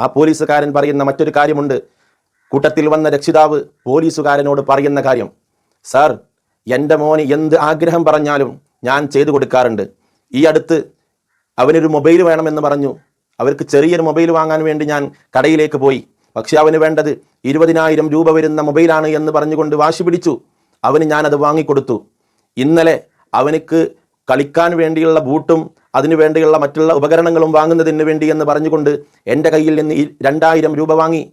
ആ പോലീസുകാരൻ പറയുന്ന മറ്റൊരു കാര്യമുണ്ട്. കൂട്ടത്തിൽ വന്ന രക്ഷിതാവ് പോലീസുകാരനോട് പറയുന്ന കാര്യം. സാർ എന്റെ മോന് എന്ത് ആഗ്രഹം പറഞ്ഞാലും ഞാൻ ചെയ്തു കൊടുക്കാറുണ്ട്. ഈ അടുത്ത് അവനൊരു മൊബൈൽ വേണമെന്ന് പറഞ്ഞു. അവർക്ക് ചെറിയൊരു മൊബൈൽ വാങ്ങാൻ വേണ്ടി ഞാൻ കടയിലേക്ക് പോയി. പക്ഷെ അവന് വേണ്ടത് ഇരുപതിനായിരം രൂപ വരുന്ന മൊബൈലാണ് എന്ന് പറഞ്ഞുകൊണ്ട് വാശി പിടിച്ചു. അവന് ഞാനത് വാങ്ങിക്കൊടുത്തു. ഇന്നലെ അവനക്ക് കളിക്കാൻ വേണ്ടിയുള്ള ബൂട്ടും അതിനു വേണ്ടിയുള്ള മറ്റുള്ള ഉപകരണങ്ങളും വാങ്ങുന്നതിന് വേണ്ടി എന്ന് പറഞ്ഞുകൊണ്ട് എന്റെ കയ്യിൽ നിന്ന് രണ്ടായിരം രൂപ വാങ്ങി.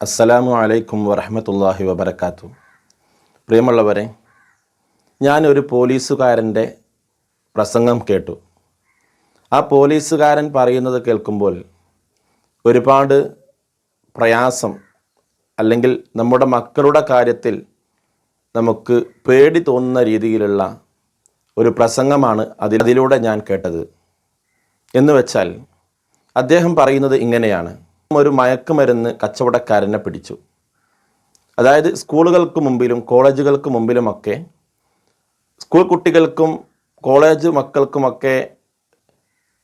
അസ്സലാമു അലൈക്കും വറഹമത്തല്ലാഹി വബർക്കാത്തു പ്രിയമുള്ളവരെ ഞാനൊരു പോലീസുകാരന്റെ പ്രസംഗം കേട്ടു. ആ പോലീസുകാരൻ പറയുന്നത് കേൾക്കുമ്പോൾ ഒരുപാട് പ്രയാസം അല്ലെങ്കിൽ നമ്മുടെ മക്കളുടെ കാര്യത്തിൽ നമുക്ക് പേടി തോന്നുന്ന രീതിയിലുള്ള ഒരു പ്രസംഗമാണ് അതിൽ അതിലൂടെ ഞാൻ കേട്ടത്. എന്ന് വെച്ചാൽ അദ്ദേഹം പറയുന്നത് ഇങ്ങനെയാണ്. ഒരു മയക്കുമരുന്ന് കച്ചവടക്കാരനെ പിടിച്ചു. അതായത് സ്കൂളുകൾക്ക് മുമ്പിലും കോളേജുകൾക്ക് മുമ്പിലുമൊക്കെ സ്കൂൾ കുട്ടികൾക്കും കോളേജ് മക്കൾക്കുമൊക്കെ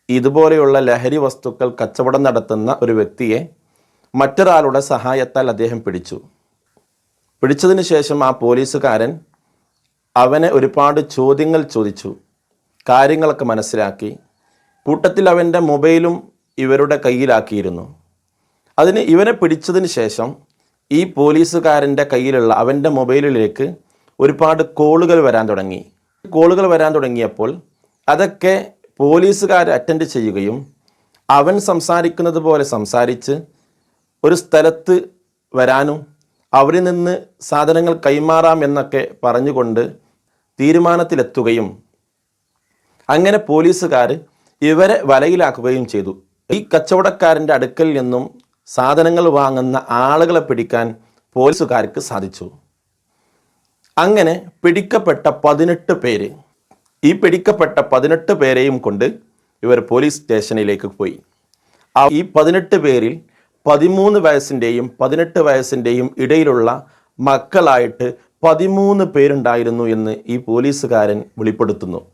ഇതുപോലെയുള്ള ലഹരി വസ്തുക്കൾ കച്ചവടം നടത്തുന്ന ഒരു വ്യക്തിയെ മറ്റൊരാളുടെ സഹായത്താൽ അദ്ദേഹം പിടിച്ചു. പിടിച്ചതിന് ശേഷം ആ പോലീസുകാരൻ അവനെ ഒരുപാട് ചോദ്യങ്ങൾ ചോദിച്ചു കാര്യങ്ങളൊക്കെ മനസ്സിലാക്കി. കൂട്ടത്തിൽ അവന്റെ മൊബൈലും ഇവരുടെ കയ്യിലാക്കിയിരുന്നു. അതിന് ഇവനെ പിടിച്ചതിന് ശേഷം ഈ പോലീസുകാരന്റെ കയ്യിലുള്ള അവന്റെ മൊബൈലിലേക്ക് ഒരുപാട് കോളുകൾ വരാൻ തുടങ്ങി. കോളുകൾ വരാൻ തുടങ്ങിയപ്പോൾ അതൊക്കെ പോലീസുകാർ അറ്റൻഡ് ചെയ്യുകയും അവൻ സംസാരിക്കുന്നത് പോലെ സംസാരിച്ച് ഒരു സ്ഥലത്ത് വരാനും അവിടെ നിന്ന് സാധനങ്ങൾ കൈമാറാം എന്നൊക്കെ പറഞ്ഞുകൊണ്ട് തീരുമാനത്തിലെത്തുകയും അങ്ങനെ പോലീസുകാർ ഇവരെ വലയിലാക്കുകയും ചെയ്തു. ഈ കച്ചവടക്കാരന്റെ അടുക്കൽ നിന്നും സാധനങ്ങൾ വാങ്ങുന്ന ആളുകളെ പിടിക്കാൻ പോലീസുകാർക്ക് സാധിച്ചു. അങ്ങനെ പിടിക്കപ്പെട്ട പതിനെട്ട് പേര് ഈ പിടിക്കപ്പെട്ട പതിനെട്ട് പേരെയും കൊണ്ട് ഇവർ പോലീസ് സ്റ്റേഷനിലേക്ക് പോയി. ഈ പതിനെട്ട് പേരിൽ പതിമൂന്ന് വയസ്സിന്റെയും പതിനെട്ട് വയസ്സിന്റെയും ഇടയിലുള്ള മക്കളായിട്ട് പതിമൂന്ന് പേരുണ്ടായിരുന്നു എന്ന് ഈ പോലീസുകാരൻ വെളിപ്പെടുത്തുന്നു.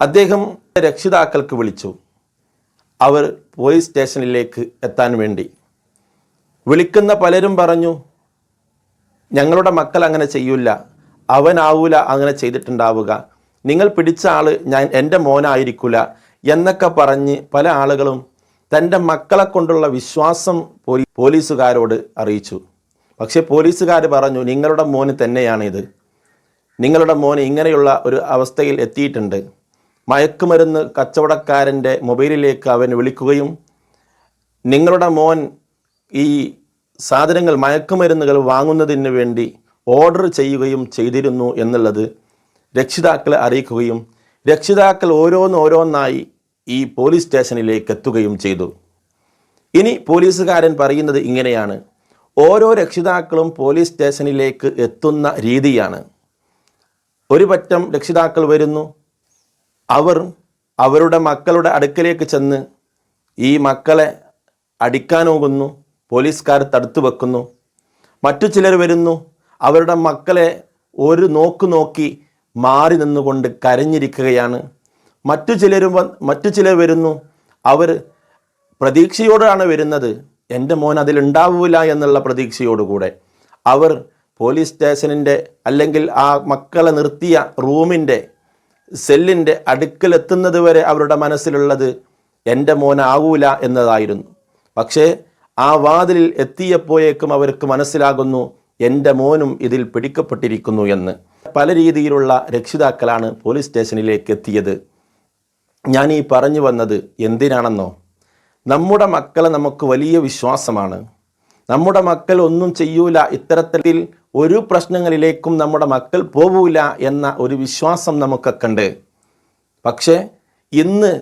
അദ്ദേഹം രക്ഷിതാക്കൾക്ക് വിളിച്ചു. അവർ പോലീസ് സ്റ്റേഷനിലേക്ക് എത്താൻ വേണ്ടി. വിളിക്കുന്ന പലരും പറഞ്ഞു ഞങ്ങളുടെ മക്കൾ അങ്ങനെ ചെയ്യൂല. അവനാവൂല അങ്ങനെ ചെയ്തിട്ടുണ്ടാവുക. നിങ്ങൾ പിടിച്ച ആൾ ഞാൻ എന്റെ മോനായിരിക്കില്ല എന്നൊക്കെ പറഞ്ഞ് പല ആളുകളും തന്റെ മക്കളെ കൊണ്ടുള്ള വിശ്വാസം പോലീ പോലീസുകാരോട് അറിയിച്ചു. പക്ഷേ പോലീസുകാർ പറഞ്ഞു നിങ്ങളുടെ മോന് തന്നെയാണിത്. നിങ്ങളുടെ മോന് ഇങ്ങനെയുള്ള ഒരു അവസ്ഥയിൽ എത്തിയിട്ടുണ്ട്. മയക്കുമരുന്ന് കച്ചവടക്കാരന്റെ മൊബൈലിലേക്ക് അവൻ വിളിക്കുകയും നിങ്ങളുടെ മോൻ ഈ സാധനങ്ങൾ മയക്കുമരുന്നുകൾ വാങ്ങുന്നതിന് വേണ്ടി ഓർഡർ ചെയ്യുകയും ചെയ്തിരുന്നു എന്നുള്ളത് രക്ഷിതാക്കളെ അറിയിക്കുകയും രക്ഷിതാക്കൾ ഓരോന്ന് ഓരോന്നായി ഈ പോലീസ് സ്റ്റേഷനിലേക്ക് എത്തുകയും ചെയ്തു. ഇനി പോലീസുകാരൻ പറയുന്നത് ഇങ്ങനെയാണ്. ഓരോ രക്ഷിതാക്കളും പോലീസ് സ്റ്റേഷനിലേക്ക് എത്തുന്ന രീതിയാണ്. ഒരു പറ്റം രക്ഷിതാക്കൾ വരുന്നു. അവർ അവരുടെ മക്കളുടെ അടുക്കലേക്ക് ചെന്ന് ഈ മക്കളെ അടിക്കാനോകുന്നു പോലീസുകാർ തടുത്തു വെക്കുന്നു. മറ്റു ചിലർ വരുന്നു അവരുടെ മക്കളെ ഒരു നോക്ക് നോക്കി മാറി നിന്നുകൊണ്ട് കരഞ്ഞിരിക്കുകയാണ്. മറ്റു ചിലരും മറ്റു ചിലർ വരുന്നു. അവർ പ്രതീക്ഷയോടാണ് വരുന്നത്. എന്റെ മോൻ അതിലുണ്ടാവില്ല എന്നുള്ള പ്രതീക്ഷയോടുകൂടെ. അവർ പോലീസ് സ്റ്റേഷനിന്റെ അല്ലെങ്കിൽ ആ മക്കളെ നിർത്തിയ റൂമിന്റെ സെല്ലിന്റെ അടുക്കലെത്തുന്നത് വരെ അവരുടെ മനസ്സിലുള്ളത് എന്റെ മോനാകൂല എന്നതായിരുന്നു. പക്ഷേ ആ വാതിലിൽ എത്തിയപ്പോഴേക്കും അവർക്ക് മനസ്സിലാകുന്നു എന്റെ മോനും ഇതിൽ പിടിക്കപ്പെട്ടിരിക്കുന്നു എന്ന്. പല രീതിയിലുള്ള രക്ഷിതാക്കളാണ് പോലീസ് സ്റ്റേഷനിലേക്ക് എത്തിയത്. ഞാൻ ഈ പറഞ്ഞു വന്നത് എന്തിനാണെന്നോ? നമ്മുടെ മക്കളെ നമുക്ക് വലിയ വിശ്വാസമാണ്. നമ്മുടെ മക്കൾ ഒന്നും ചെയ്യൂല ഇത്തരത്തിൽ ഒരു പ്രശ്നങ്ങളിലേക്കും നമ്മുടെ മക്കൾ പോവൂല എന്ന ഒരു വിശ്വാസം നമുക്കൊക്കെ ഉണ്ട്. പക്ഷേ ഇന്ന്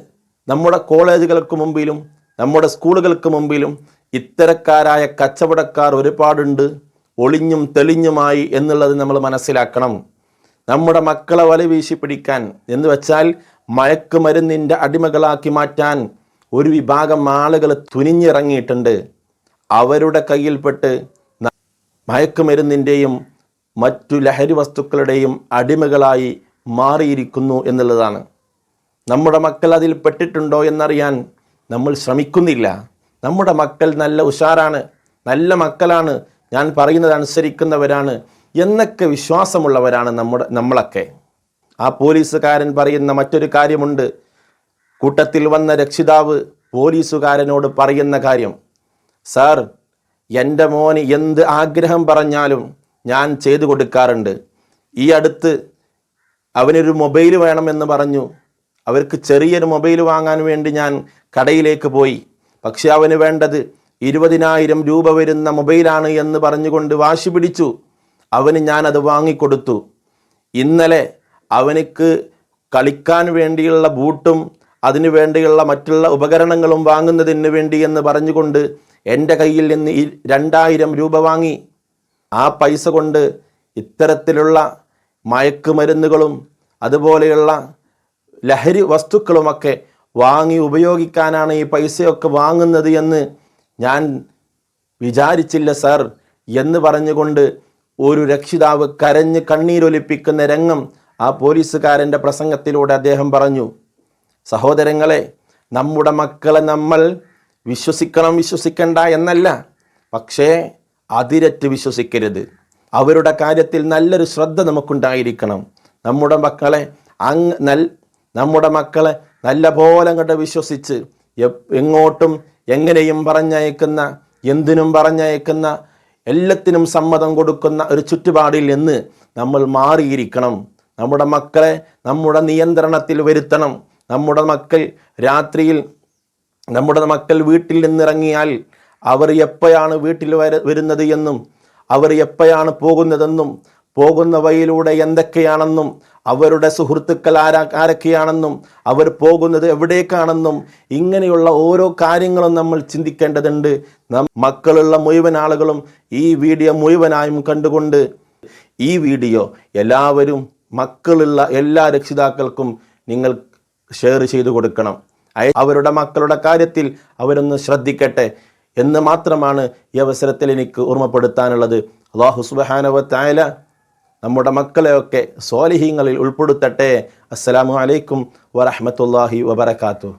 നമ്മുടെ കോളേജുകൾക്ക് മുമ്പിലും നമ്മുടെ സ്കൂളുകൾക്ക് മുമ്പിലും ഇത്തരക്കാരായ കച്ചവടക്കാർ ഒരുപാടുണ്ട്. ഒളിഞ്ഞും തെളിഞ്ഞുമായി എന്നുള്ളത് നമ്മൾ മനസ്സിലാക്കണം. നമ്മുടെ മക്കളെ വല വീശി പിടിക്കാൻ എന്ന് വെച്ചാൽ മയക്കുമരുന്നിന്റെ അടിമകളാക്കി മാറ്റാൻ ഒരു വിഭാഗം ആളുകൾ തുനിഞ്ഞിറങ്ങിയിട്ടുണ്ട്. അവരുടെ കയ്യിൽപ്പെട്ട് മയക്കുമരുന്നിന്റെയും മറ്റു ലഹരി വസ്തുക്കളുടെയും അടിമകളായി മാറിയിരിക്കുന്നു എന്നുള്ളതാണ്. നമ്മുടെ മക്കൾ അതിൽ പെട്ടിട്ടുണ്ടോ എന്നറിയാൻ നമ്മൾ ശ്രമിക്കുന്നില്ല. നമ്മുടെ മക്കൾ നല്ല ഉഷാറാണ് നല്ല മക്കളാണ് ഞാൻ പറയുന്നത് അനുസരിക്കുന്നവരാണ് എന്നൊക്കെ വിശ്വാസമുള്ളവരാണ് നമ്മുടെ നമ്മളൊക്കെ. ആ പോലീസുകാരൻ പറയുന്ന മറ്റൊരു കാര്യമുണ്ട്. കൂട്ടത്തിൽ വന്ന രക്ഷിതാവ് പോലീസുകാരനോട് പറയുന്ന കാര്യം. സാർ എന്റെ മോന് എന്ത് ആഗ്രഹം പറഞ്ഞാലും ഞാൻ ചെയ്തു കൊടുക്കാറുണ്ട്. ഈ അടുത്ത് അവനൊരു മൊബൈൽ വേണമെന്ന് പറഞ്ഞു. അവർക്ക് ചെറിയൊരു മൊബൈൽ വാങ്ങാൻ വേണ്ടി ഞാൻ കടയിലേക്ക് പോയി. പക്ഷെ അവന് വേണ്ടത് ഇരുപതിനായിരം രൂപ വരുന്ന മൊബൈലാണ് എന്ന് പറഞ്ഞുകൊണ്ട് വാശി പിടിച്ചു. അവന് ഞാനത് വാങ്ങിക്കൊടുത്തു. ഇന്നലെ അവനക്ക് കളിക്കാൻ വേണ്ടിയുള്ള ബൂട്ടും അതിനു വേണ്ടിയുള്ള മറ്റുള്ള ഉപകരണങ്ങളും വാങ്ങുന്നതിന് വേണ്ടി എന്ന് പറഞ്ഞുകൊണ്ട് എന്റെ കയ്യിൽ നിന്ന് ഈ രണ്ടായിരം രൂപ വാങ്ങി. ആ പൈസ കൊണ്ട് ഇത്തരത്തിലുള്ള മയക്കുമരുന്നുകളും അതുപോലെയുള്ള ലഹരി വസ്തുക്കളുമൊക്കെ വാങ്ങി ഉപയോഗിക്കാനാണ് ഈ പൈസയൊക്കെ വാങ്ങുന്നത് എന്ന് ഞാൻ വിചാരിച്ചില്ല സർ. എന്ന് പറഞ്ഞുകൊണ്ട് ഒരു രക്ഷിതാവ് കരഞ്ഞ് കണ്ണീരൊലിപ്പിക്കുന്ന രംഗം ആ പോലീസുകാരന്റെ പ്രസംഗത്തിലൂടെ അദ്ദേഹം പറഞ്ഞു സഹോദരങ്ങളെ നമ്മുടെ മക്കളെ നമ്മൾ വിശ്വസിക്കണം വിശ്വസിക്കണ്ട എന്നല്ല. പക്ഷേ അതിരറ്റ് വിശ്വസിക്കരുത്. അവരുടെ കാര്യത്തിൽ നല്ലൊരു ശ്രദ്ധ നമുക്കുണ്ടായിരിക്കണം. നമ്മുടെ മക്കളെ അങ് നൽ നമ്മുടെ മക്കളെ നല്ല പോലെ അങ്ങോട്ട് വിശ്വസിച്ച് എങ്ങോട്ടും എങ്ങനെയും പറഞ്ഞയക്കുന്ന എന്തിനും പറഞ്ഞയക്കുന്ന എല്ലാത്തിനും സമ്മതം കൊടുക്കുന്ന ഒരു ചുറ്റുപാടിൽ നിന്ന് നമ്മൾ മാറിയിരിക്കണം. നമ്മുടെ മക്കളെ നമ്മുടെ നിയന്ത്രണത്തിൽ വരുത്തണം. നമ്മുടെ മക്കൾ രാത്രിയിൽ നമ്മുടെ മക്കൾ വീട്ടിൽ നിന്നിറങ്ങിയാൽ അവർ എപ്പോഴാണ് വീട്ടിൽ വര വരുന്നത് എന്നും അവർ എപ്പോഴാണ് പോകുന്നതെന്നും പോകുന്ന വഴിയിലൂടെ എന്തൊക്കെയാണെന്നും അവരുടെ സുഹൃത്തുക്കൾ ആരാ ആരൊക്കെയാണെന്നും അവർ പോകുന്നത് എവിടേക്കാണെന്നും ഇങ്ങനെയുള്ള ഓരോ കാര്യങ്ങളും നമ്മൾ ചിന്തിക്കേണ്ടതുണ്ട്. മക്കളുള്ള മുഴുവൻ ആളുകളും ഈ വീഡിയോ മുഴുവനായും കണ്ടുകൊണ്ട് ഈ വീഡിയോ എല്ലാവരും മക്കളുള്ള എല്ലാ രക്ഷിതാക്കൾക്കും നിങ്ങൾ ഷെയർ ചെയ്തു കൊടുക്കണം. അവരുടെ മക്കളുടെ കാര്യത്തിൽ അവരൊന്ന് ശ്രദ്ധിക്കട്ടെ എന്ന് മാത്രമാണ് ഈ അവസരത്തിൽ എനിക്ക് ഓർമ്മപ്പെടുത്താനുള്ളത്. അള്ളാഹു സുബഹാനവത്തായ നമ്മുടെ മക്കളെയൊക്കെ സ്വാലിഹീങ്ങളിൽ ഉൾപ്പെടുത്തട്ടെ. അസ്സലാമു അലൈക്കും വറഹമത്തല്ലാഹി വബർക്കാത്തു